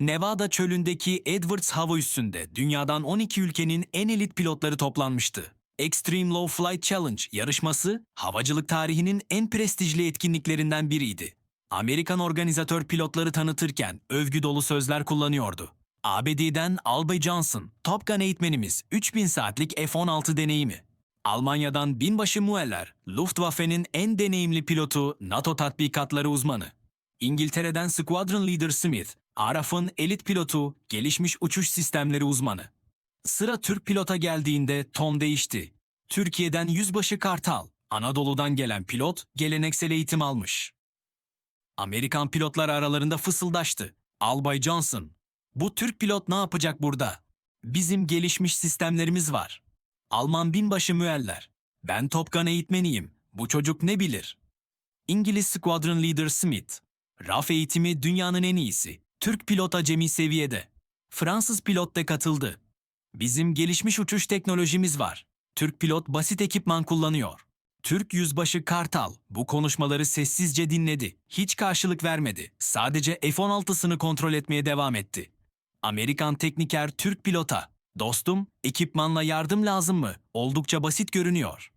Nevada çölündeki Edwards hava üssünde dünyadan 12 ülkenin en elit pilotları toplanmıştı. Extreme Low Flight Challenge yarışması havacılık tarihinin en prestijli etkinliklerinden biriydi. Amerikan organizatör pilotları tanıtırken övgü dolu sözler kullanıyordu. ABD'den Albay Johnson, Top Gun eğitmenimiz 3000 saatlik F-16 deneyimi. Almanya'dan binbaşı Mueller, Luftwaffe'nin en deneyimli pilotu, NATO tatbikatları uzmanı. İngiltere'den Squadron Leader Smith, ARAF'ın elit pilotu, gelişmiş uçuş sistemleri uzmanı. Sıra Türk pilota geldiğinde ton değişti. Türkiye'den Yüzbaşı Kartal, Anadolu'dan gelen pilot geleneksel eğitim almış. Amerikan pilotlar aralarında fısıldaştı. Albay Johnson, bu Türk pilot ne yapacak burada? Bizim gelişmiş sistemlerimiz var. Alman binbaşı Müeller, ben Top Gun eğitmeniyim, bu çocuk ne bilir? İngiliz Squadron Leader Smith, RAF eğitimi dünyanın en iyisi. Türk pilot acemi seviyede. Fransız pilot da katıldı. Bizim gelişmiş uçuş teknolojimiz var. Türk pilot basit ekipman kullanıyor. Türk yüzbaşı Kartal bu konuşmaları sessizce dinledi. Hiç karşılık vermedi. Sadece F-16'sını kontrol etmeye devam etti. Amerikan tekniker Türk pilota, "Dostum, ekipmanla yardım lazım mı? Oldukça basit görünüyor."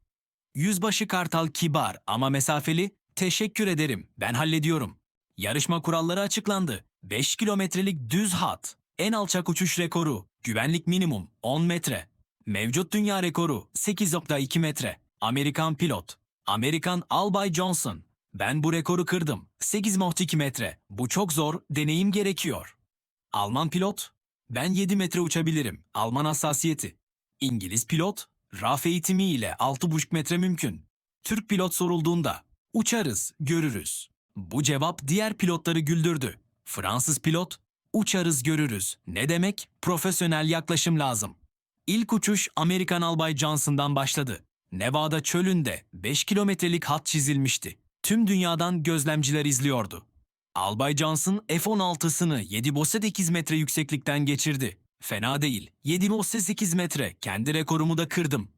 Yüzbaşı Kartal kibar ama mesafeli, "Teşekkür ederim, ben hallediyorum." Yarışma kuralları açıklandı. 5 kilometrelik düz hat, en alçak uçuş rekoru, güvenlik minimum 10 metre. Mevcut dünya rekoru 8.2 metre. Amerikan pilot, Amerikan Albay Johnson. Ben bu rekoru kırdım. 8.2 metre. Bu çok zor, deneyim gerekiyor. Alman pilot, ben 7 metre uçabilirim. Alman hassasiyeti. İngiliz pilot, RAF eğitimi ile 6.5 metre mümkün. Türk pilot sorulduğunda, uçarız, görürüz. Bu cevap diğer pilotları güldürdü. Fransız pilot, uçarız görürüz. Ne demek? Profesyonel yaklaşım lazım. İlk uçuş Amerikan Albay Johnson'dan başladı. Nevada çölünde 5 kilometrelik hat çizilmişti. Tüm dünyadan gözlemciler izliyordu. Albay Johnson F-16'sını 7 bosse 8 metre yükseklikten geçirdi. Fena değil. 7 bosse 8 metre. Kendi rekorumu da kırdım.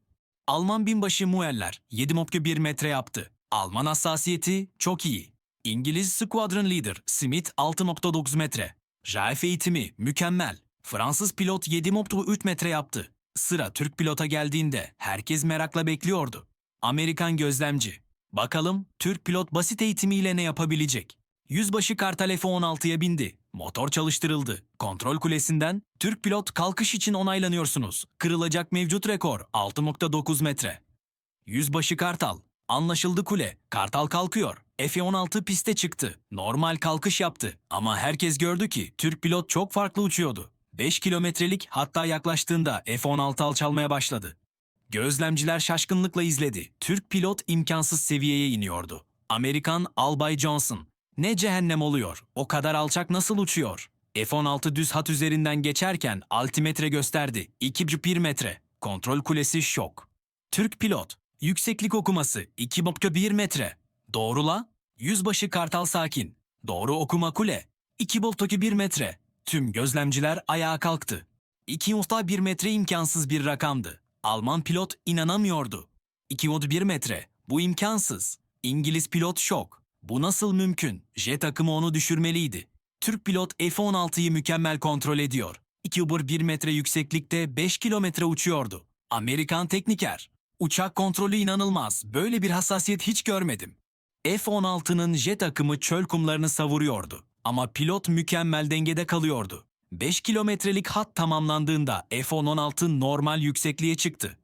Alman binbaşı Mueller 7 mopke 1 metre yaptı. Alman hassasiyeti çok iyi. İngiliz Squadron Leader Smith 6.9 metre. JAF eğitimi mükemmel. Fransız pilot 7.3 metre yaptı. Sıra Türk pilota geldiğinde herkes merakla bekliyordu. Amerikan gözlemci. Bakalım Türk pilot basit eğitimiyle ne yapabilecek? Yüzbaşı Kartal F-16'ya bindi. Motor çalıştırıldı. Kontrol kulesinden Türk pilot kalkış için onaylanıyorsunuz. Kırılacak mevcut rekor 6.9 metre. Yüzbaşı Kartal. Anlaşıldı kule. Kartal kalkıyor. F-16 piste çıktı. Normal kalkış yaptı. Ama herkes gördü ki Türk pilot çok farklı uçuyordu. 5 kilometrelik hatta yaklaştığında F-16 alçalmaya başladı. Gözlemciler şaşkınlıkla izledi. Türk pilot imkansız seviyeye iniyordu. Amerikan Albay Johnson. Ne cehennem oluyor? O kadar alçak nasıl uçuyor? F-16 düz hat üzerinden geçerken altimetre gösterdi. 2,1 metre. Kontrol kulesi şok. Türk pilot. Yükseklik okuması 2,1 metre. Doğrula. Yüzbaşı Kartal Sakin. Doğru okuma kule. 2,1 metre. Tüm gözlemciler ayağa kalktı. 2,1 metre imkansız bir rakamdı. Alman pilot inanamıyordu. 2,1 metre. Bu imkansız. İngiliz pilot şok. Bu nasıl mümkün? Jet takımı onu düşürmeliydi. Türk pilot F-16'yı mükemmel kontrol ediyor. 2,1 metre yükseklikte 5 kilometre uçuyordu. Amerikan tekniker. Uçak kontrolü inanılmaz. Böyle bir hassasiyet hiç görmedim. F-16'nın jet akımı çöl kumlarını savuruyordu. Ama pilot mükemmel dengede kalıyordu. 5 kilometrelik hat tamamlandığında F-16 normal yüksekliğe çıktı.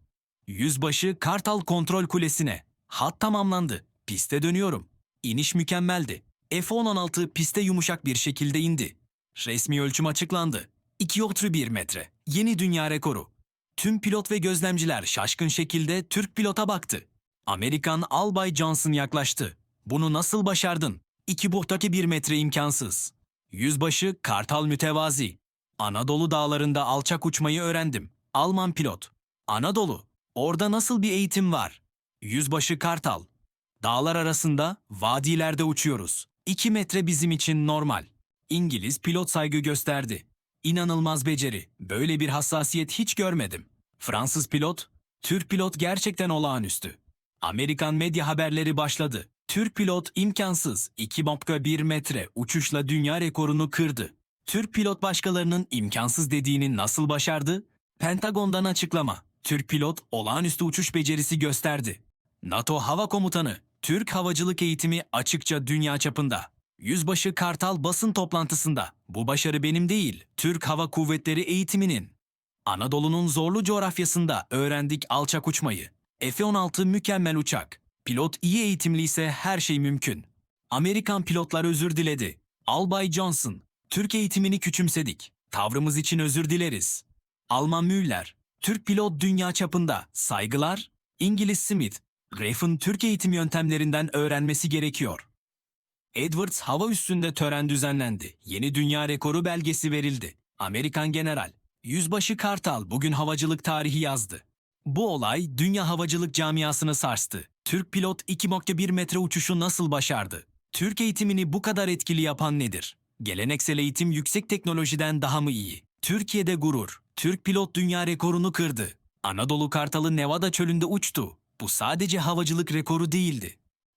Yüzbaşı Kartal kontrol kulesine. Hat tamamlandı. Piste dönüyorum. İniş mükemmeldi. F-16 piste yumuşak bir şekilde indi. Resmi ölçüm açıklandı. 2,1 metre. Yeni dünya rekoru. Tüm pilot ve gözlemciler şaşkın şekilde Türk pilota baktı. Amerikan Albay Johnson yaklaştı. Bunu nasıl başardın? İki bohtaki bir metre imkansız. Yüzbaşı Kartal Mütevazi. Anadolu dağlarında alçak uçmayı öğrendim. Alman pilot. Anadolu. Orada nasıl bir eğitim var? Yüzbaşı Kartal. Dağlar arasında, vadilerde uçuyoruz. 2 metre bizim için normal. İngiliz pilot saygı gösterdi. İnanılmaz beceri. Böyle bir hassasiyet hiç görmedim. Fransız pilot, Türk pilot gerçekten olağanüstü. Amerikan medya haberleri başladı. Türk pilot imkansız 2.1 metre uçuşla dünya rekorunu kırdı. Türk pilot başkalarının imkansız dediğini nasıl başardı? Pentagon'dan açıklama. Türk pilot olağanüstü uçuş becerisi gösterdi. NATO Hava Komutanı, Türk havacılık eğitimi açıkça dünya çapında. Yüzbaşı Kartal basın toplantısında, bu başarı benim değil, Türk Hava Kuvvetleri eğitiminin. Anadolu'nun zorlu coğrafyasında öğrendik alçak uçmayı. F-16 mükemmel uçak. Pilot iyi eğitimliyse her şey mümkün. Amerikan pilotlar özür diledi. Albay Johnson, Türk eğitimini küçümsedik. Tavrımız için özür dileriz. Alman Müller, Türk pilot dünya çapında. Saygılar. İngiliz Smith, Graf'ın Türk eğitim yöntemlerinden öğrenmesi gerekiyor. Edwards hava üstünde tören düzenlendi. Yeni dünya rekoru belgesi verildi. Amerikan General, Yüzbaşı Kartal bugün havacılık tarihi yazdı. Bu olay dünya havacılık camiasını sarstı. Türk pilot 2.1 metre uçuşu nasıl başardı? Türk eğitimini bu kadar etkili yapan nedir? Geleneksel eğitim yüksek teknolojiden daha mı iyi? Türkiye'de gurur. Türk pilot dünya rekorunu kırdı. Anadolu Kartalı Nevada çölünde uçtu. Bu sadece havacılık rekoru değildi.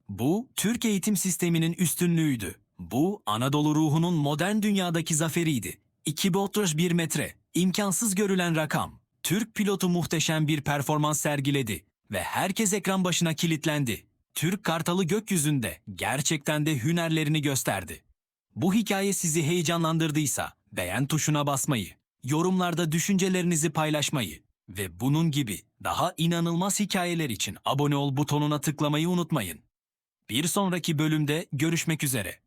Bu, Türk eğitim sisteminin üstünlüğüydü. Bu, Anadolu ruhunun modern dünyadaki zaferiydi. 2.31 metre, imkansız görülen rakam. Türk pilotu muhteşem bir performans sergiledi ve herkes ekran başına kilitlendi. Türk Kartalı gökyüzünde gerçekten de hünerlerini gösterdi. Bu hikaye sizi heyecanlandırdıysa beğen tuşuna basmayı, yorumlarda düşüncelerinizi paylaşmayı ve bunun gibi daha inanılmaz hikayeler için abone ol butonuna tıklamayı unutmayın. Bir sonraki bölümde görüşmek üzere.